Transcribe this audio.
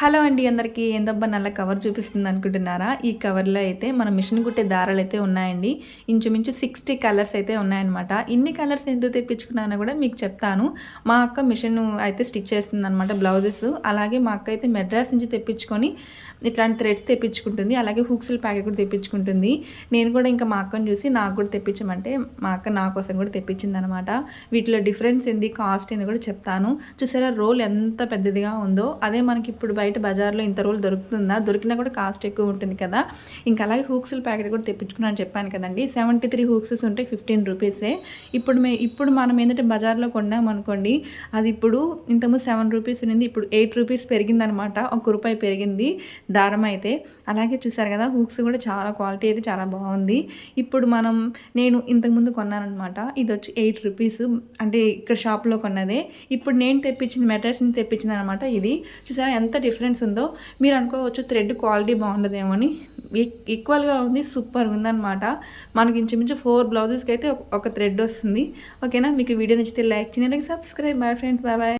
Hello అండి అందరికీ ఏందబ్బా నల్ల కవర్ చూపిస్తుంది అనుకుంటున్నారా? ఈ కవర్లో అయితే మన మిషన్ కుట్టే దారాలు అయితే ఉన్నాయండి. ఇంచుమించు సిక్స్టీ కలర్స్ అయితే ఉన్నాయన్నమాట. ఇన్ని కలర్స్ ఎందుకు తెప్పించుకున్నానో కూడా మీకు చెప్తాను. మా అక్క మిషన్ అయితే స్టిచ్ చేస్తుంది అనమాట బ్లౌజెస్. అలాగే మా అక్క అయితే మెడ్రాస్ నుంచి తెప్పించుకొని ఇట్లాంటి థ్రెడ్స్ తెప్పించుకుంటుంది. అలాగే హుక్స్ల ప్యాకెట్ కూడా తెప్పించుకుంటుంది. నేను కూడా ఇంకా మా అక్కను చూసి నాకు కూడా తెప్పించమంటే మా అక్క నా కోసం కూడా తెప్పించింది అనమాట వీటిలో డిఫరెన్స్ ఏంది కాస్ట్ ఏంది కూడా చెప్తాను. చూసారా రోల్ ఎంత పెద్దదిగా ఉందో. అదే మనకి ఇప్పుడు బయట బజార్లో ఇంత రోల్ దొరుకుతుందా? దొరికినా కూడా కాస్ట్ ఎక్కువ ఉంటుంది కదా. ఇంకా అలాగే హూక్స్ల ప్యాకెట్ కూడా తెప్పించుకున్నాను చెప్పాను కదండి. సెవెంటీ త్రీ హూక్సెస్ ఉంటే ఫిఫ్టీన్ రూపీసే. ఇప్పుడు మే ఇప్పుడు మనం ఏంటంటే బజార్లో కొన్నాం అనుకోండి అది ఇప్పుడు ఇంతకుముందు సెవెన్ రూపీస్ ఉన్నింది ఇప్పుడు ఎయిట్ రూపీస్ పెరిగిందనమాట. ఒక రూపాయి పెరిగింది దారం అయితే. అలాగే చూసారు కదా హూక్స్ కూడా చాలా క్వాలిటీ అయితే చాలా బాగుంది. ఇప్పుడు మనం నేను ఇంతకుముందు కొన్నానమాట ఇది వచ్చి ఎయిట్ రూపీస్. అంటే ఇక్కడ షాప్లో కొన్నదే. ఇప్పుడు నేను తెప్పించింది మెటీరియల్స్ తెప్పించింది అనమాట ఇది. చూసారా ఎంత డిఫరెన్స్ ఉందో మీరు అనుకోవచ్చు థ్రెడ్ క్వాలిటీ బాగుండదేమో అని ఈక్వల్గా ఉంది సూపర్ ఉందన్నమాట. మనకి ఇంచుమించు ఫోర్ బ్లౌజెస్కి అయితే ఒక థ్రెడ్ వస్తుంది. ఓకేనా? మీకు వీడియో నచ్చితే లైక్ చేయండి అలాగే subscribe bye friends. Bye bye.